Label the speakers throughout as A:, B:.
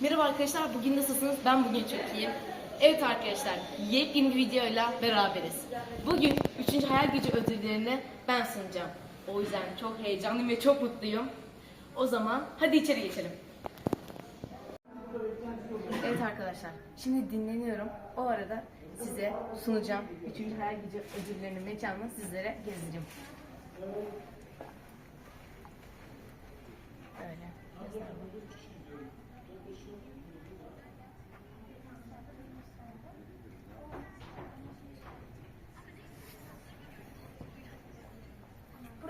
A: Merhaba arkadaşlar, bugün nasılsınız? Ben bugün çok iyiyim. Evet arkadaşlar, yepyeni bir videoyla beraberiz. Bugün 3. Hayal Gücü ödüllerini ben sunacağım. O yüzden çok heyecanlıyım ve çok mutluyum. O zaman hadi içeri geçelim. Evet arkadaşlar, şimdi dinleniyorum. O arada size sunacağım 3. Hayal Gücü ödüllerinin mekanını sizlere gezdireyim. Öyle.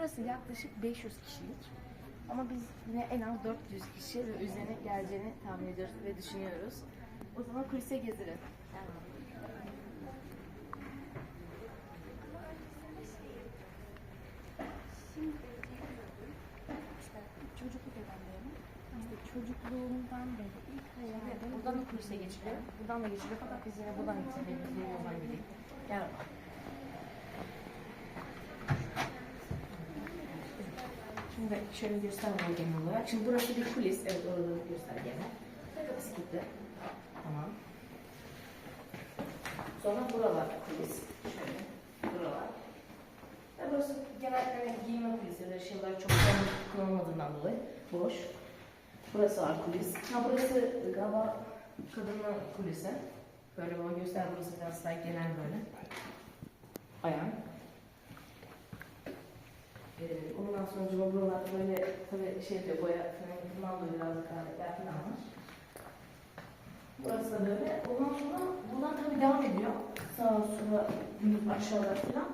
A: Burası yaklaşık 500 kişilik. Ama biz yine en az 400 kişi ve üzerine geleceğini tahmin ediyoruz ve düşünüyoruz. O zaman kulise gezelim.
B: çocukluk öğrendiğim. İşte çocukluğumdan beri ilk hayalim
A: Buradan da kulise geçiliyor. Buradan da geçiliyor fakat biz yine buradan gideceğiz. Biz yoldan gidelim. Gel. Şimdi şöyle göstermeye genel olarak. Şimdi burası bir kulis. Evet orada da göster gene. Ve kapısı kilitli. Tamam. Sonra buralar kulis. Şöyle. Buralar. Ve burası genellikle giyinme kulisi. Böyle şeyler çok kullanılmadığından dolayı boş. Burası var kulis. Ha burası galiba kadınla kulisi. Böyle bana göster burası biraz daha genel böyle. Ayağım. Ee, ondan sonra cuma buralarda böyle tabii şey yapıyor boya falan bundan dolayı biraz karakter falan var. Burası da böyle. Ondan sonra buradan tabii devam ediyor. Sağa sola aşağıda falan.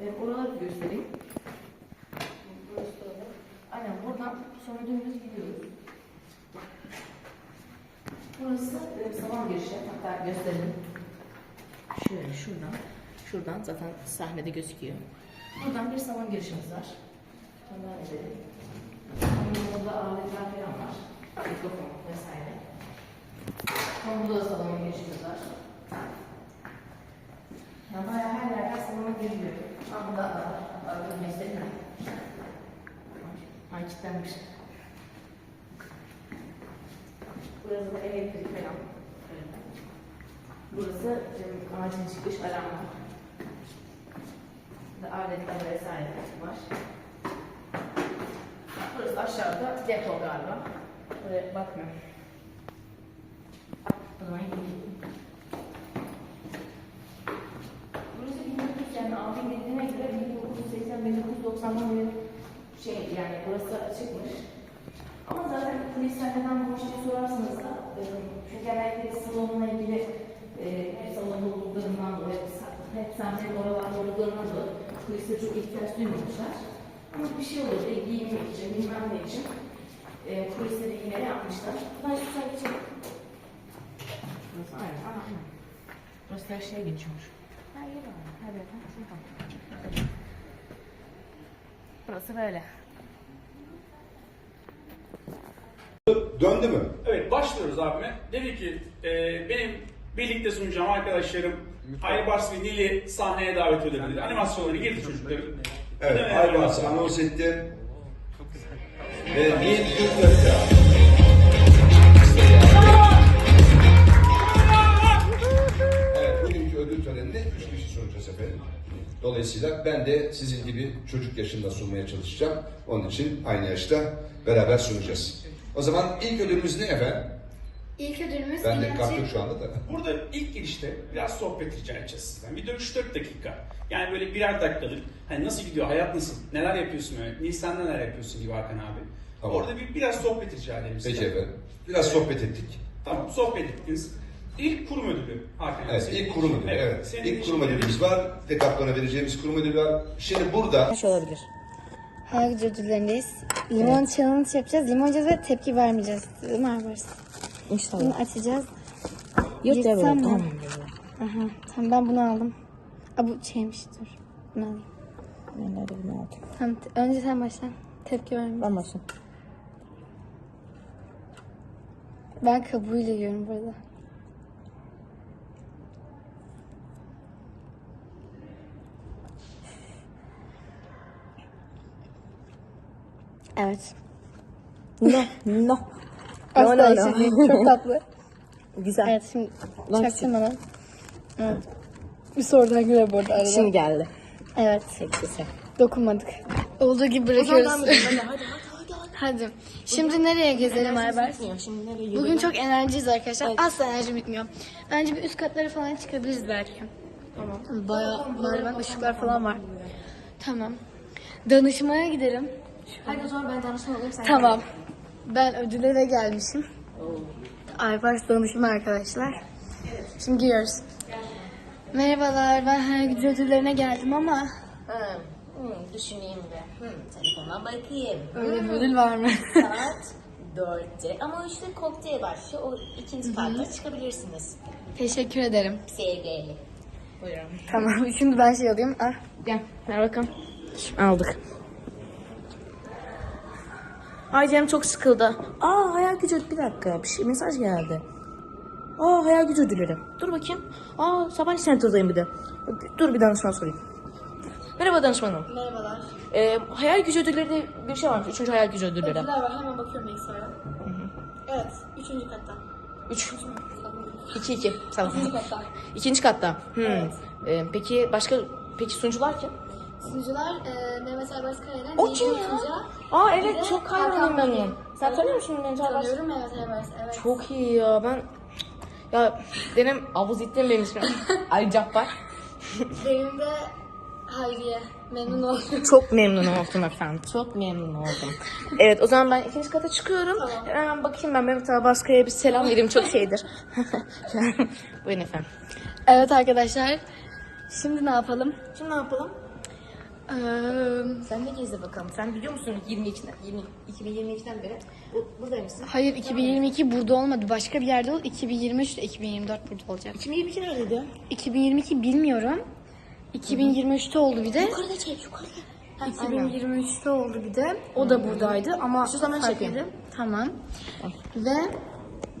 A: Ee, oraları göstereyim. Burası da öyle. Aynen buradan sonra dümdüz gidiyoruz. Burası e, salon girişi. Hatta gösterelim. Şöyle şuradan. Şuradan zaten sahnede gözüküyor. Buradan bir salon girişimiz var. Ondan edelim. Burada aletler falan var. Mikrofon vesaire. Burada da salon girişimiz var. Yani bayağı her yerden salona giriliyor. Ama burada da var. Mi? Ay kilitlenmiş. Burası da elektrik falan. Burası ağacın çıkış alanı. Aletler vesaire var. Burası aşağıda depo galiba. Buraya bakmıyorum. Burası 1900 yani abim dediğine göre 1980-1990'dan beri şey yani burası açıkmış. Ama zaten polisler neden bu işi sorarsınız da e, çünkü genellikle salonla ilgili e, hep salonda olduklarından dolayı hep sahnenin oralarda olduklarından dolayı polislere çok ihtiyaç duymamışlar. Ama bir şey olur diye giyinmek için, bilmem ne için e, polisleri yine yapmışlar. Ben şu sen geçeyim. Burası aynen, aynen. Burası her şeye geçiyormuş.
B: Hayır var.
A: Evet, ha, şuradan. Burası böyle.
C: Döndü mü?
D: Evet başlıyoruz abime. Dedi ki e, benim birlikte sunacağım arkadaşlarım Aybars ve Nil'i sahneye davet dedi. Animasyonları girdi çocukların.
C: Evet,
D: Evet,
C: Aybars anons ettim. Ve Nil Gülkök'te. Evet, bugünkü ödül töreninde üç kişi sunacağız efendim. Dolayısıyla ben de sizin gibi çocuk yaşında sunmaya çalışacağım. Onun için aynı yaşta beraber sunacağız. O zaman ilk ödülümüz ne efendim?
B: İlk ödülümüz
C: Ben de kalktım şu anda da.
D: Burada ilk girişte biraz sohbet rica edeceğiz sizden. Bir de 3-4 dakika. Yani böyle birer dakikalık. Hani nasıl gidiyor, hayat nasıl, neler yapıyorsun öyle, Nisan neler yapıyorsun gibi Hakan abi.
C: Tamam.
D: Orada bir biraz sohbet rica edelim
C: Peki
D: sizden.
C: efendim. Biraz sohbet ettik.
D: Tamam, sohbet ettiniz. İlk kurum ödülü Hakan abi.
C: Evet,
D: senin
C: ilk
D: için.
C: kurum ödülü. Evet.
D: senin
C: İlk
D: için
C: kurum ödülümüz var. Dekathlon'a vereceğimiz kurum ödülü var. Şimdi burada
A: olabilir?
B: Hayal gücü ödüllerindeyiz. Limon challenge yapacağız. Limon yiyeceğiz ve tepki vermeyeceğiz. Değil mi?
A: İnşallah.
B: Bunu açacağız. Yırtsam
A: ya böyle tamam.
B: Aha. Tamam ben bunu aldım. Aa bu şeymiş dur. Bunu alayım.
A: Ben de bunu aldım.
B: Tamam önce sen başla. Tepki vermeyeceğiz.
A: Ben başlayayım.
B: Ben kabuğuyla yiyorum burada. Evet.
A: No, no.
B: Asla
A: no, no.
B: değil. Çok tatlı.
A: Güzel.
B: Evet şimdi çaktım bana. Evet. Bir sorudan güle bu arada arada.
A: Şimdi geldi.
B: Evet.
A: Çok güzel.
B: Dokunmadık. Olduğu gibi bırakıyoruz.
A: Hadi hadi hadi.
B: Hadi. Şimdi nereye gezelim?
A: Şimdi nereye
B: Bugün çok enerjiyiz arkadaşlar. Asla enerji bitmiyor. Bence bir üst katlara falan çıkabiliriz belki. Tamam. Bayağı merdiven ışıklar falan var. Tamam. Danışmaya gidelim.
A: Hadi o zaman ben danışman olayım sen.
B: Tamam. Ben ödüllere gelmişim. Aybars danışma arkadaşlar. Şimdi gidiyoruz. Merhabalar ben her gücü ödüllerine geldim ama
A: Ha, hmm, düşüneyim bir. Hmm, telefona bakayım.
B: öyle bir ödül var mı?
A: Saat 4'te. Ama işte kokteyl başlıyor. O ikinci katta çıkabilirsiniz.
B: Teşekkür ederim.
A: Sevgiyle. Buyurun.
B: Tamam şimdi ben şey alayım. Ah.
A: Gel. Ver bakalım. Aldık. Ay canım çok sıkıldı. Aa hayal gücü bir dakika bir şey mesaj geldi. Aa hayal gücü ödülleri. Dur bakayım. Aa sabah center'dayım bir de. Dur bir danışman sorayım. Merhaba danışmanım.
B: Merhabalar.
A: Ee, hayal gücü ödülleri bir şey varmış. Üçüncü hayal gücü ödülleri.
B: Ödüller var hemen bakıyorum bilgisayara. Evet. Üçüncü katta.
A: Üç. İki iki. Tamam.
B: İkinci katta.
A: İkinci katta. Hmm. Ee, peki başka peki sunucular kim?
B: Sunucular e, Mehmet Aybars Kaya'yla
A: O kim ya? Aa evet çok hayranım ben onun. Sen tanıyor musun beni?
B: Tanıyorum Mehmet Aybars. Evet.
A: Çok iyi ya ben ya benim Abuzittin benim ismim. Ali Cabbar.
B: Benim de Hayriye. Memnun oldum.
A: Çok memnun oldum efendim. Çok memnun oldum. Evet o zaman ben ikinci kata çıkıyorum. Hemen bakayım ben Mehmet Abaska'ya bir selam vereyim çok şeydir. Buyurun efendim.
B: Evet arkadaşlar. Şimdi ne yapalım?
A: Şimdi ne yapalım?
B: Ee,
A: Sen de gezi bakalım. Sen biliyor musun 22'den 20, 2022'den beri bu, buradaymışsın.
B: hayır 2022 burada olmadı. Başka bir yerde oldu. 2023 ile 2024 burada olacak.
A: 2022 neredeydi?
B: 2022 bilmiyorum. 2023'te oldu bir de.
A: Yukarıda çek yukarıda.
B: 2023'te oldu bir de. O da buradaydı ama
A: Şu zaman çekeyim.
B: Tamam. Ve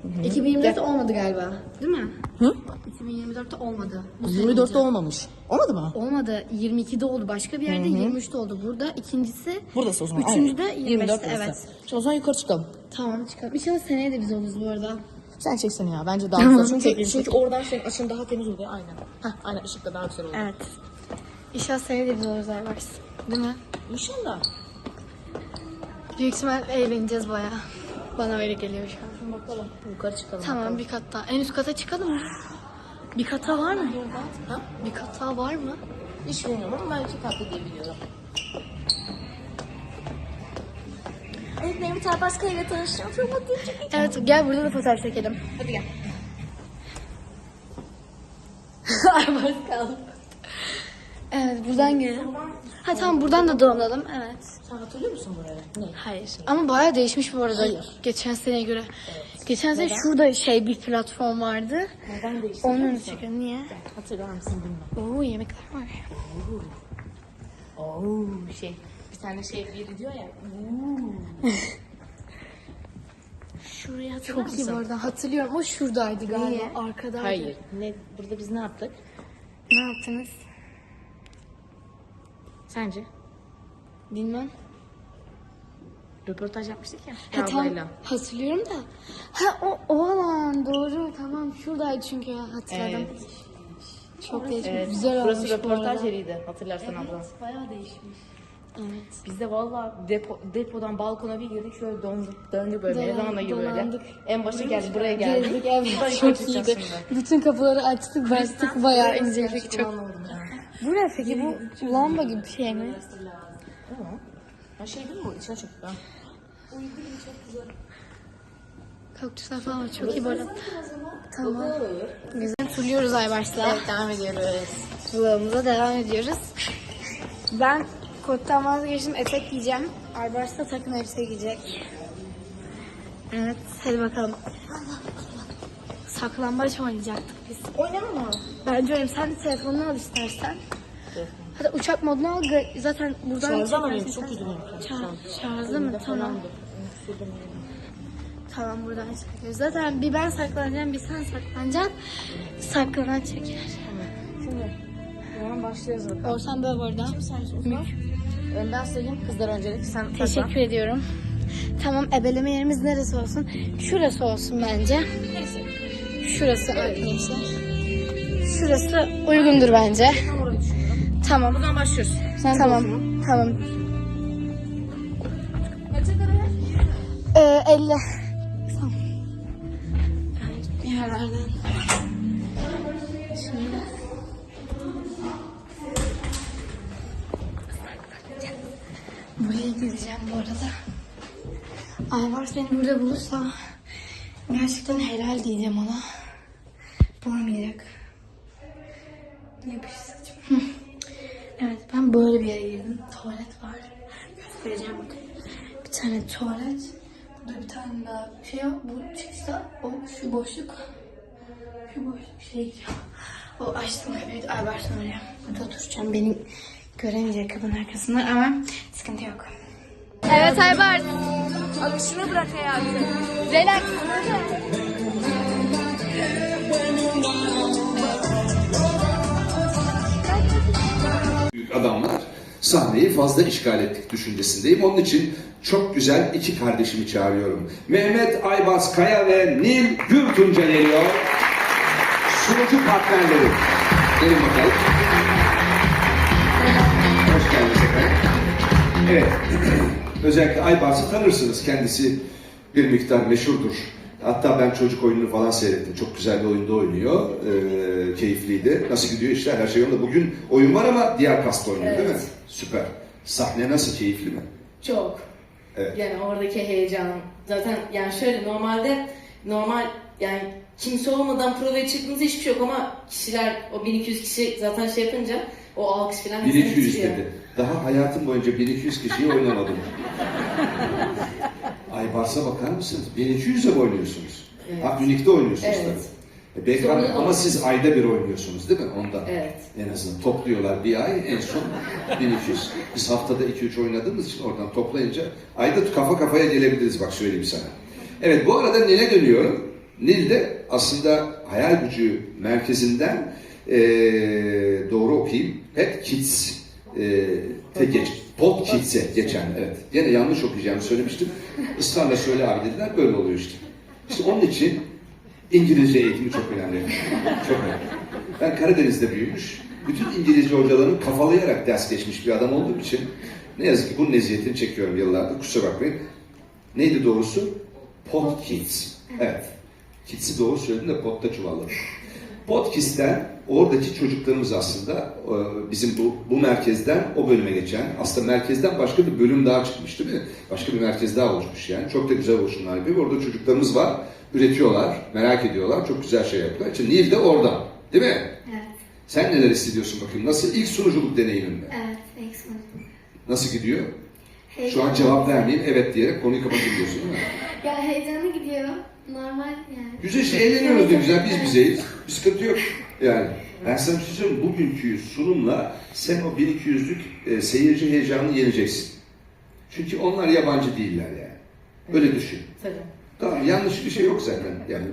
B: 2024'te olmadı galiba. Değil mi?
A: Hı?
B: 2024'te olmadı. Bu sene
A: 24'te
B: olacak.
A: olmamış. Olmadı mı?
B: Olmadı. 22'de oldu. Başka bir yerde 23'te oldu. Burada ikincisi
A: Buradası o zaman.
B: Üçüncü de
A: Aynen.
B: 25'te,
A: burası.
B: evet.
A: Şimdi o zaman yukarı çıkalım.
B: Tamam çıkalım. İnşallah seneye de biz oluruz bu arada.
A: Sen çeksene ya bence daha güzel. Çünkü, çünkü oradan senin açın daha temiz oluyor aynen. Heh, aynen ışık da daha güzel oluyor.
B: Evet. İnşallah seneye de biz oluruz Aybars. Değil mi?
A: İnşallah.
B: Büyük ihtimal eğleneceğiz bayağı. Bana öyle geliyor şu an.
A: Şimdi bakalım. Yukarı çıkalım.
B: Tamam bir kat daha. En üst kata çıkalım mı? Bir kat daha var mı?
A: Ha?
B: Bir kat daha var mı?
A: Hiç bilmiyorum ama ben iki katlı diye biliyorum. Evet Mehmet Arbaska ile tanıştım. Çok mutluyum.
B: Evet gel burada da fotoğraf çekelim.
A: Hadi gel.
B: Evet buradan girelim. Ha tamam buradan da dolanalım. Evet.
A: Sen hatırlıyor musun burayı? Ne?
B: Hayır. Ama bayağı değişmiş bu arada.
A: Hayır.
B: Geçen seneye göre. Geçen sene şurada şey bir platform vardı.
A: Neden değişti?
B: Onun için niye?
A: Hatırlar mısın bilmem.
B: Oo yemekler var.
A: Oo şey. Bir tane şey biri diyor ya. Şurayı hatırlar
B: Çok iyi bu arada. Hatırlıyorum. O şuradaydı galiba.
A: Niye?
B: Arkadaydı.
A: Hayır. Ne, burada biz ne yaptık?
B: Ne yaptınız?
A: Sence?
B: Bilmem.
A: Röportaj yapmıştık ya.
B: Ha, tam
A: ablayla.
B: hatırlıyorum da. Ha o, o alan doğru tamam şuradaydı çünkü hatırladım. Çok değişmiş.
A: Evet.
B: Güzel
A: Burası
B: olmuş bu
A: röportaj
B: arada.
A: yeriydi hatırlarsan abla.
B: Bayağı değişmiş. Evet.
A: Biz de valla depo, depodan balkona bir girdik şöyle döndük, döndük böyle
B: Dolan-
A: Mevlana gibi böyle. En başa geldik buraya geldik.
B: Gezdik evet
A: Burayı
B: çok
A: kaçıracağız
B: iyiydi.
A: şimdi.
B: Bütün kapıları açtık bastık bayağı inceledik çok.
A: Kullanmadım ya.
B: Bu ne peki bu lamba gibi bir şey mi?
A: Ha şey değil mi bu? İçine çok güzel.
B: Kaktüsler falan var çok iyi böyle. Tamam. Güzel turluyoruz Aybars'la.
A: Evet devam ediyoruz.
B: Vlogumuza devam ediyoruz. Ben kottan vazgeçtim etek giyeceğim. Aybars da takım elbise giyecek. Evet hadi bakalım. Saklambaç oynayacaktık biz.
A: Oynamam mı?
B: Bence öyle. Sen de telefonunu al istersen. Hadi uçak modunu al. Zaten buradan
A: Şarjı ama benim çok
B: sen.
A: üzülüyorum.
B: Şar- mı? Tamam. Tamam buradan çekiyoruz. Zaten bir ben saklanacağım bir sen saklanacaksın. Saklanan çeker.
A: Şimdi hemen başlıyoruz.
B: Ortam böyle bu arada.
A: Önden sayayım kızlar öncelik. Sen saklan.
B: Teşekkür ediyorum. Tamam ebeleme yerimiz neresi olsun? Şurası olsun bence. Şurası arkadaşlar. Şurası uygundur bence. Tamam.
E: Buradan başlıyoruz.
B: Sen tamam. Tamam. Ee, 50. Tamam. Bir yerlerden. Şimdi. Buraya gideceğim bu arada. Aybars beni burada bulursa gerçekten helal diyeceğim ona. Bulmayacak. Yapış saçım. Evet ben böyle bir yere girdim. Tuvalet var. Göstereceğim bakın. Bir tane tuvalet. Burada bir tane daha şey yok. Bu çıkışta o şu boşluk. Şu boşluk şey. O açtım kapıyı. Ay varsın oraya. Burada oturacağım. Beni göremeyecek kapının arkasından ama sıkıntı yok. Evet Aybars.
E: Akışına bırak hayatı.
B: Relax.
C: Adamlar sahneyi fazla işgal ettik düşüncesindeyim. Onun için çok güzel iki kardeşimi çağırıyorum. Mehmet Aybars Kaya ve Nil Gürtunca geliyor. Sunucu partnerleri. Gelin bakalım. Hoş geldiniz efendim. Evet. Özellikle Aybars'ı tanırsınız. Kendisi bir miktar meşhurdur. Hatta ben çocuk oyununu falan seyrettim. Çok güzel bir oyunda oynuyor. Ee, keyifliydi. Nasıl gidiyor işler? Her şey yolunda. Bugün oyun var ama diğer kasta oynuyor değil mi?
A: Evet.
C: Süper. Sahne nasıl? Keyifli mi?
A: Çok.
C: Evet.
A: Yani oradaki heyecan. Zaten yani şöyle normalde normal yani kimse olmadan provaya çıktığınızda hiçbir şey yok ama kişiler o 1200 kişi zaten şey yapınca o alkış falan hepsini
C: 1200
A: tutuyor.
C: dedi. Daha hayatım boyunca 1200 kişiyi oynamadım. Aybars'a bakar mısınız? 1200'e mi oynuyorsunuz?
A: Evet.
C: Unique'de oynuyorsunuz
A: Evet.
C: tabii. E,
A: Sonra
C: ama, siz ayda bir oynuyorsunuz değil mi? Ondan.
A: Evet.
C: En azından topluyorlar bir ay en son 1200. Biz haftada 2-3 oynadığımız için oradan toplayınca ayda kafa kafaya gelebiliriz bak söyleyeyim sana. Evet bu arada Nil'e dönüyorum. Nil de aslında hayal gücü merkezinden eee, doğru okuyayım. Pet Kids eee te geç. Pod Kids'e geçen evet. Yine yanlış okuyacağımı söylemiştim. Israrla söyle abi dediler böyle oluyor işte. İşte onun için İngilizce eğitimi çok önemli. Çok önemli. Ben Karadeniz'de büyümüş, bütün İngilizce hocalarını kafalayarak ders geçmiş bir adam olduğum için ne yazık ki bunun eziyetini çekiyorum yıllardır. Kusura bakmayın. Neydi doğrusu? Pot Kids. Evet. Kids'i doğru söyledim de potta çuvalladım. Podkist'ten oradaki çocuklarımız aslında e, bizim bu, bu merkezden o bölüme geçen, aslında merkezden başka bir bölüm daha çıkmış değil mi? Başka bir merkez daha oluşmuş yani. Çok da güzel oluşumlar yapıyor. Orada çocuklarımız var, üretiyorlar, merak ediyorlar, çok güzel şey yapıyorlar. İşte Nil de oradan, değil mi?
B: Evet.
C: Sen neler hissediyorsun bakayım? Nasıl ilk sunuculuk deneyimin mi?
B: Evet. Excellent.
C: Nasıl gidiyor? Şu an cevap vermeyeyim, evet diyerek konuyu kapatayım diyorsun değil mi?
B: Ya heyecanlı gidiyor. Normal yani.
C: Güzel işte eğleniyoruz da güzel biz bizeyiz. Bir sıkıntı yok. Yani ben sana bir şey söyleyeyim bugünkü sunumla sen o 1200'lük e, seyirci heyecanını yeneceksin. Çünkü onlar yabancı değiller yani. Öyle düşün.
A: Tabii.
C: Tamam yanlış bir şey yok zaten yani.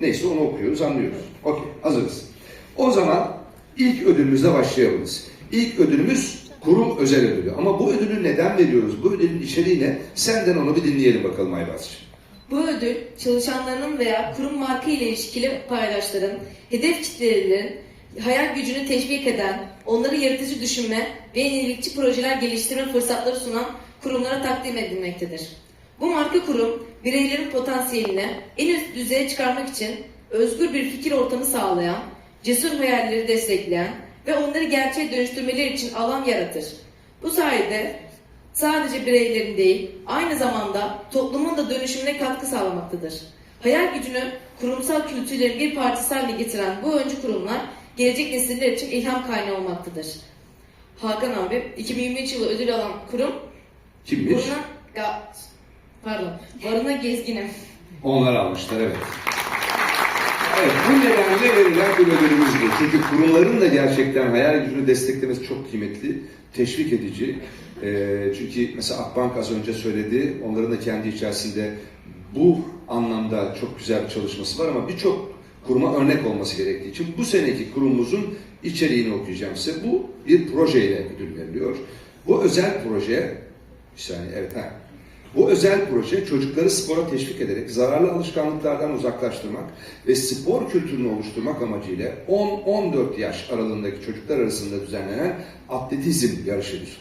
C: Neyse onu okuyoruz anlıyoruz. Okey hazırız. O zaman ilk ödülümüzle başlayabiliriz. İlk ödülümüz kurum özel ödülü. Ama bu ödülü neden veriyoruz? Bu ödülün içeriği ne? Senden onu bir dinleyelim bakalım Aybars'cığım.
A: Bu ödül çalışanların veya kurum marka ile ilişkili paydaşların, hedef kitlelerin hayal gücünü teşvik eden, onları yaratıcı düşünme ve yenilikçi projeler geliştirme fırsatları sunan kurumlara takdim edilmektedir. Bu marka kurum bireylerin potansiyelini en üst düzeye çıkarmak için özgür bir fikir ortamı sağlayan, cesur hayalleri destekleyen ve onları gerçeğe dönüştürmeleri için alan yaratır. Bu sayede sadece bireylerin değil, aynı zamanda toplumun da dönüşümüne katkı sağlamaktadır. Hayal gücünü kurumsal kültürlerin bir parçası haline getiren bu öncü kurumlar gelecek nesiller için ilham kaynağı olmaktadır. Hakan abi 2023 yılı ödül alan kurum
C: Kimmiş?
A: Barına, Ga- pardon, Barına Gezgin'im.
C: Onlar almışlar evet. Evet bu nedenle verilen bir ödülümüz bu. Çünkü kurumların da gerçekten hayal gücünü desteklemesi çok kıymetli, teşvik edici. Ee, çünkü mesela Akbank az önce söyledi, onların da kendi içerisinde bu anlamda çok güzel bir çalışması var ama birçok kuruma örnek olması gerektiği için bu seneki kurumumuzun içeriğini okuyacağım size. Bu bir projeyle ödül veriliyor. Bu özel proje, bir saniye evet ha. Bu özel proje çocukları spora teşvik ederek zararlı alışkanlıklardan uzaklaştırmak ve spor kültürünü oluşturmak amacıyla 10-14 yaş aralığındaki çocuklar arasında düzenlenen atletizm yarışıdır.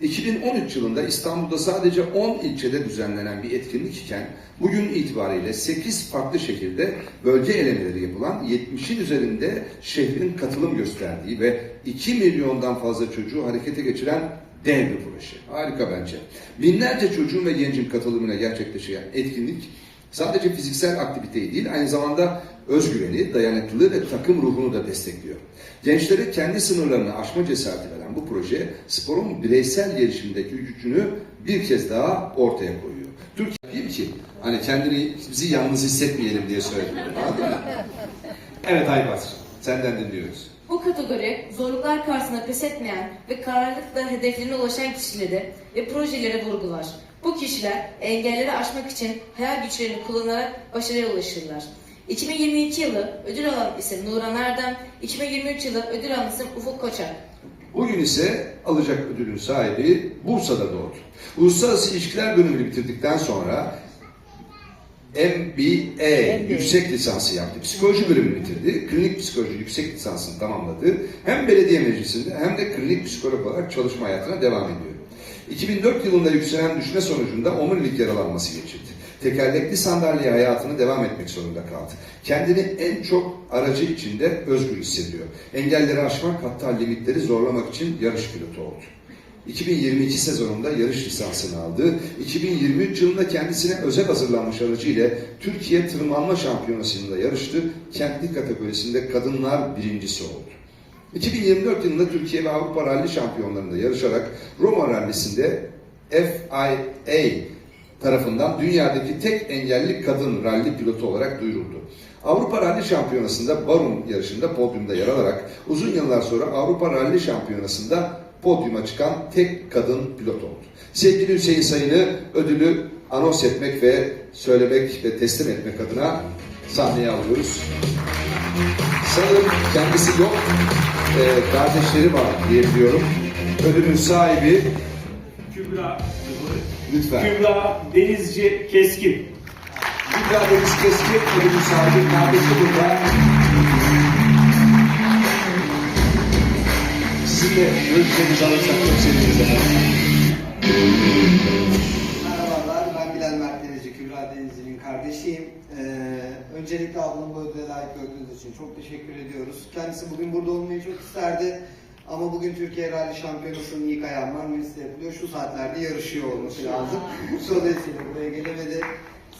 C: 2013 yılında İstanbul'da sadece 10 ilçede düzenlenen bir etkinlik iken bugün itibariyle 8 farklı şekilde bölge elemeleri yapılan 70'in üzerinde şehrin katılım gösterdiği ve 2 milyondan fazla çocuğu harekete geçiren dev bir proje. Harika bence. Binlerce çocuğun ve gencin katılımıyla gerçekleşen etkinlik sadece fiziksel aktiviteyi değil aynı zamanda özgüveni, dayanıklılığı ve takım ruhunu da destekliyor. Gençlere kendi sınırlarını aşma cesareti veren bu proje sporun bireysel gelişimindeki gücünü bir kez daha ortaya koyuyor. Türkiye değil ki hani kendini bizi yalnız hissetmeyelim diye söyledim. Evet Aybaz, senden dinliyoruz.
F: Kategori zorluklar karşısında pes etmeyen ve kararlılıkla hedeflerine ulaşan kişileri ve projeleri vurgular. Bu kişiler engelleri aşmak için hayal güçlerini kullanarak başarıya ulaşırlar. 2022 yılı ödül alan ise Nuran Erdem, 2023 yılı ödül alan ise Ufuk Koçak.
C: Bugün ise alacak ödülün sahibi Bursa'da doğdu. Uluslararası İlişkiler bölümünü bitirdikten sonra MBA yüksek lisansı yaptı. Psikoloji bölümünü bitirdi. Klinik psikoloji yüksek lisansını tamamladı. Hem belediye meclisinde hem de klinik psikolog olarak çalışma hayatına devam ediyor. 2004 yılında yükselen düşme sonucunda omurilik yaralanması geçirdi. Tekerlekli sandalyeye hayatını devam etmek zorunda kaldı. Kendini en çok aracı içinde özgür hissediyor. Engelleri aşmak hatta limitleri zorlamak için yarış pilotu oldu. 2022 sezonunda yarış lisansını aldı. 2023 yılında kendisine özel hazırlanmış aracıyla Türkiye Tırmanma Şampiyonası'nda yarıştı. Kentli kategorisinde kadınlar birincisi oldu. 2024 yılında Türkiye ve Avrupa Rally Şampiyonlarında yarışarak Roma Rally'sinde FIA tarafından dünyadaki tek engelli kadın ralli pilotu olarak duyuruldu. Avrupa Rally Şampiyonası'nda Barum yarışında podyumda yer alarak uzun yıllar sonra Avrupa Rally Şampiyonası'nda podyuma çıkan tek kadın pilot oldu. Sevgili Hüseyin Sayın'ı ödülü anons etmek ve söylemek ve teslim etmek adına sahneye alıyoruz. Sanırım kendisi yok, ee, kardeşleri var diye biliyorum. Ödülün sahibi
D: Kübra,
C: lütfen.
D: Kübra Denizci Keskin.
C: Kübra Deniz Keskin ödülün sahibi kardeşi burada. Sizin de görüşlerinizi alırsak çok seviniriz.
G: Merhabalar, ben Bilal Mert Denizci, Kübra Denizci'nin kardeşiyim. Ee, öncelikle ablamı bu ödüle layık gördüğünüz için çok teşekkür ediyoruz. Kendisi bugün burada olmayı çok isterdi. Ama bugün Türkiye Rally Şampiyonası'nın ilk ayağı Marmaris'te yapılıyor. Şu saatlerde yarışıyor olması lazım. Dolayısıyla buraya gelemedi.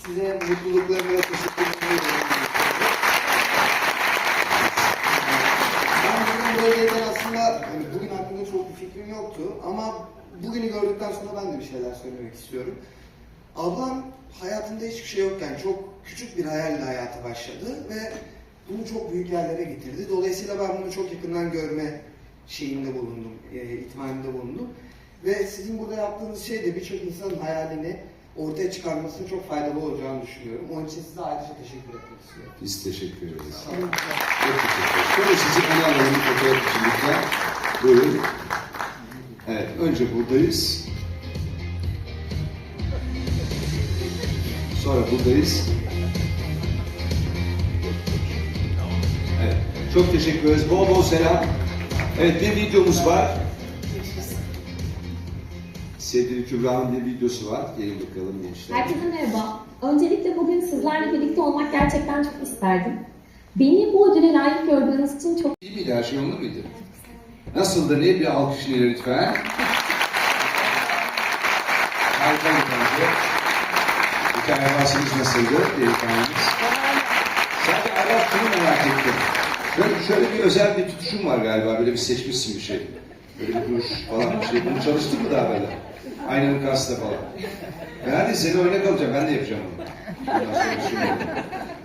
G: Size mutluluklarımı ve teşekkürlerimi ediyorum. Ben bugün aslında hani bugün hakkında çok bir fikrim yoktu ama bugünü gördükten sonra ben de bir şeyler söylemek istiyorum. Ablam hayatında hiçbir şey yokken çok küçük bir hayalle hayata başladı ve bunu çok büyük yerlere getirdi. Dolayısıyla ben bunu çok yakından görme şeyinde bulundum, e, ihtimalinde bulundum. Ve sizin burada yaptığınız şey de birçok insanın hayalini ortaya çıkarmasının çok faydalı olacağını düşünüyorum. Onun için size ayrıca teşekkür etmek istiyorum.
C: Biz teşekkür ederiz.
G: Tamam.
C: Çok teşekkür ederiz. Şöyle sizi öne alalım fotoğraf için lütfen. Buyurun. Evet, önce buradayız. Sonra buradayız. Evet, çok teşekkür ederiz. Bol bol selam. Evet, bir videomuz var. Sevgili Kübra'nın bir videosu var. Gelin bakalım gençler.
H: Herkese merhaba. Öncelikle bugün sizlerle birlikte olmak gerçekten çok isterdim. Beni bu ödüle layık gördüğünüz için çok
C: İyi miydi? Her şey yolunda mıydı? Nasıldı? Ne? Bir alkış neydi lütfen. Harikaydı bence. Hikayevasınız nasıldı? Delikanlımız. Sadece Arap şunu merak ettim. Şöyle, şöyle bir özel bir tutuşum var galiba. Böyle bir seçmişsin bir şey. Böyle bir duruş falan bir şey. Bunu çalıştın mı daha böyle? Aynanın karşısında falan. Ben seni örnek alacağım. Ben de yapacağım bunu. Düşünüyorum.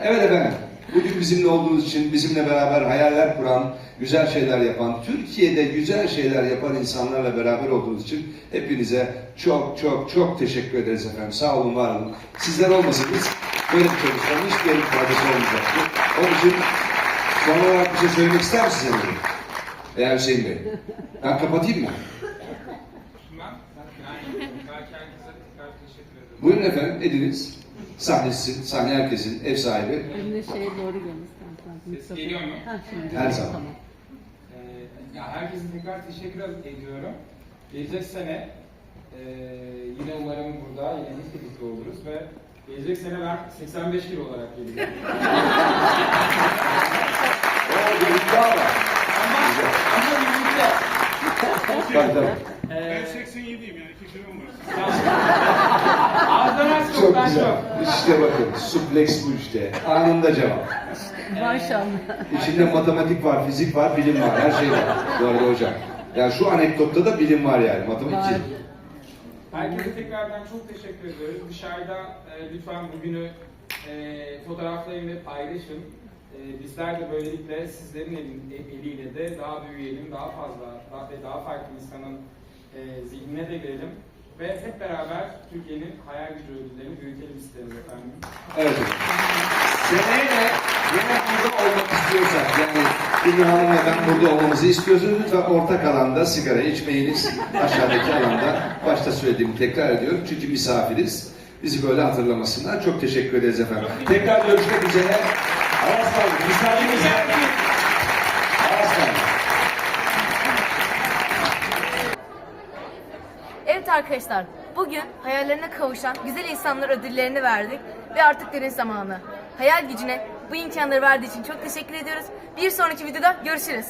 C: Evet efendim. Bugün bizimle olduğunuz için, bizimle beraber hayaller kuran, güzel şeyler yapan, Türkiye'de güzel şeyler yapan insanlarla beraber olduğunuz için hepinize çok çok çok teşekkür ederiz efendim. Sağ olun, var olun. Sizler olmasaydınız böyle bir çalışmanın hiçbir yerin faydası olmayacaktı. Onun için son olarak bir şey söylemek ister misiniz Emre? Veya Hüseyin Bey? Ben kapatayım mı? Buyurun efendim, ediniz. Sahnesi, sahne herkesin, ev sahibi.
I: Önüne şeye doğru göster.
J: Ses geliyor mu?
I: Ha, şimdi.
C: Her zaman.
I: Tamam.
J: Ee, ya herkese tekrar teşekkür ediyorum. Gelecek sene e, yine umarım burada yine hep birlikte oluruz ve gelecek sene ben 85 kilo olarak geleceğim.
C: Oo, bir iddia var.
J: ama ama birlikte.
C: Tabii tabii.
J: Ben 87'yim yani 2 kilom var. Azdan az
C: Çok güzel.
J: çok.
C: İşte bakın, suplex bu işte. Anında cevap.
I: Maşallah.
C: İçinde matematik var, fizik var, bilim var, her şey var. Bu arada hocam. Yani şu anekdotta da bilim var yani, matematik.
I: Var.
J: Herkese tekrardan çok teşekkür ediyoruz. Dışarıda e, lütfen bugünü e, fotoğraflayın ve paylaşın. E, bizler de böylelikle sizlerin elin, eliyle de daha büyüyelim, daha fazla daha, ve daha farklı insanın e, zihnine de girelim. Ve hep beraber Türkiye'nin hayal gücü ödüllerini büyütelim isteriz efendim.
C: Evet. Seneye de yine burada olmak istiyorsak, yani Ünlü Hanım ve ben burada olmamızı istiyorsanız lütfen ortak alanda sigara içmeyiniz. Aşağıdaki alanda. Başta söylediğimi tekrar ediyorum çünkü misafiriz. Bizi böyle hatırlamasınlar. Çok teşekkür ederiz efendim. Tekrar görüşmek üzere.
A: Evet arkadaşlar, bugün hayallerine kavuşan güzel insanlar ödüllerini verdik ve artık dönüş zamanı. Hayal gücüne bu imkanları verdiği için çok teşekkür ediyoruz. Bir sonraki videoda görüşürüz.